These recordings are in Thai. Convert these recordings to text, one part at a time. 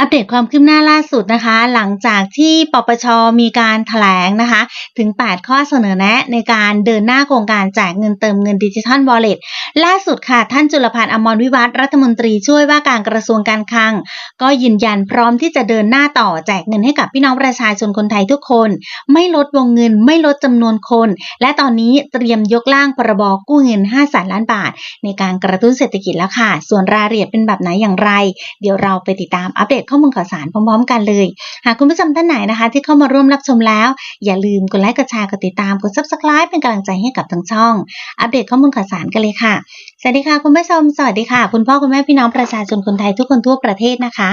อัปเดตความคืบหน้าล่าสุดนะคะ หลังจากที่ปปชมีการแถลงนะคะ ถึง 8 ข้อเสนอแนะในการเดินหน้าโครงการแจกเงินเติมเงินดิจิทัลวอลเล็ตล่าสุดค่ะ ท่านจุลพันธ์อมรวิวัฒรัฐมนตรีช่วยว่าการกระทรวงการคลัง ก็ยืนยันพร้อมที่จะเดินหน้าต่อแจกเงินให้กับพี่น้องประชาชนคนไทยทุกคน ไม่ลดวงเงินไม่ลดจำนวนคน และตอนนี้เตรียมยกร่างพรบกู้เงิน5แสนล้านบาท ในการกระตุ้นเศรษฐกิจแล้วค่ะ ส่วนรายละเอียดเป็นแบบไหนอย่างไร เดี๋ยวเราไปติดตามอัปเดตข้อมูลข่าวสารพร้อมๆ กันเลย หากคุณผู้ชมท่านไหนนะคะ ที่เข้ามาร่วมรับชมแล้ว อย่าลืมกดไลค์กดแชร์กดติดตามกด subscribe เป็นกำลังใจให้กับทั้งช่อง อัปเดตข้อมูลข่าวสารกันเลยค่ะ สวัสดีค่ะคุณผู้ชมสวัสดีค่ะ คุณพ่อคุณแม่พี่น้องประชาชนคนไทยทุกคนทั่วประเทศนะคะ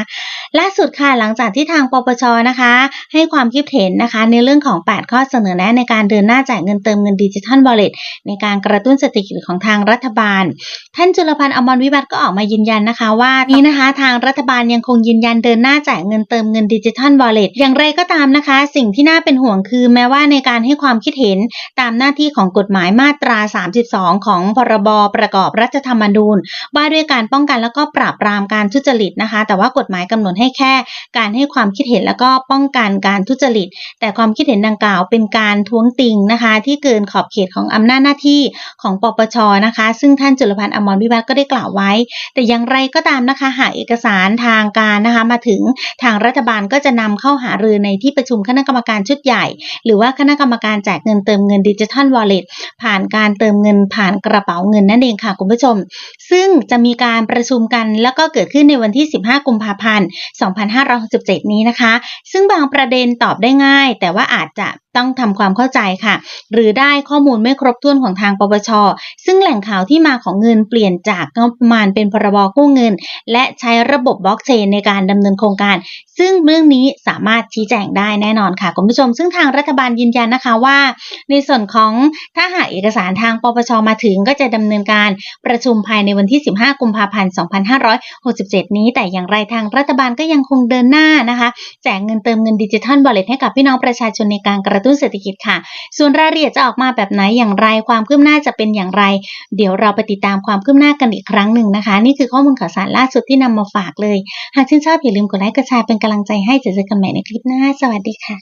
ล่าสุดค่ะหลังจากที่ทางปปชนะคะ ให้ความคิดเห็นนะคะ ในเรื่องของ 8 ข้อเสนอแนะในการเดินหน้าจ่ายเงินเติมเงินดิจิทัลวอลเลตในการกระตุ้นเศรษฐกิจของทางรัฐบาล ท่านจุลพันธ์อมรวิวัฒน์ก็ออกมายืนยันนะคะ ว่านี้นะคะทางรัฐบาลยังคงยืนยันเดินหน้าจ่ายเงินเติมเงินดิจิทัลวอลเลตอย่างไรก็ตามนะคะ สิ่งที่น่าเป็นห่วงคือ แม้ว่าในการให้ความคิดเห็นตามหน้าที่ของกฎหมายมาตรา 32 ของพรบประกอบรัฐธรรมนูญ ว่าด้วยการป้องกันแล้วก็ปราบปรามการทุจริตนะคะ แต่ว่ากฎหมายกำหนดให้แค่ การให้ความคิดเห็นแล้วก็ป้องกันการทุจริต แต่ความคิดเห็นดังกล่าวเป็นการท้วงติงนะคะ ที่เกินขอบเขตของอำนาจหน้าที่ของปปชนะคะ ซึ่งท่านจุลพันธ์อมรวิวัฒน์ก็ได้กล่าวไว้ แต่อย่างไรก็ตามนะคะหากเอกสารทางการนะคะมาถึงทางรัฐบาลก็จะนำเข้าหารือในที่ประชุมคณะกรรมการชุดใหญ่ หรือว่าคณะกรรมการแจกเงินเติมเงินดิจิทัลวอลเล็ตผ่านการเติมเงินผ่านกระเป๋าเงินนั่นเองค่ะคุณผู้ชม ซึ่งจะมีการประชุมกันแล้วก็เกิดขึ้นในวันที่ 15 กุมภาพันธ์ 2567 นี้นะคะ ซึ่งบางประเด็นตอบได้ง่าย แต่ว่าอาจจะ ต้องทำความเข้าใจค่ะ หรือได้ข้อมูลไม่ครบถ้วนของทางปปช ซึ่งแหล่งข่าวที่มาของเงินเปลี่ยนจากงบประมาณเป็นพรบกู้เงิน และใช้ระบบบล็อกเชนในการดำเนินโครงการ ซึ่งเรื่องนี้สามารถชี้แจงได้แน่นอนค่ะคุณผู้ชม ซึ่งทางรัฐบาลยืนยันนะคะว่า ในส่วนของถ้าหากเอกสารทางปปชมาถึงก็จะดำเนินการประชุมภายในวันที่ 15 กุมภาพันธ์ 2567 นี้ แต่อย่างไรทางรัฐบาลก็ยังคงเดินหน้านะคะ แจกเงินเติมเงินดิจิทัลบอลเล็ตให้กับพี่น้องประชาชนในการกระตุ้นเศรษฐกิจค่ะ ส่วนรายละเอียดจะออกมาแบบไหนอย่างไร ความคืบหน้าจะเป็นอย่างไร เดี๋ยวเราไปติดตามความคืบหน้ากันอีกครั้งหนึ่งนะคะ นี่คือข้อมูลข่าวสารล่าสุดที่นำมาฝากเลย หากชื่นชอบอย่าลืมกดไลค์กดแชร์เป็นกำลังใจให้เจอกันใหม่ในคลิปหน้า สวัสดีค่ะ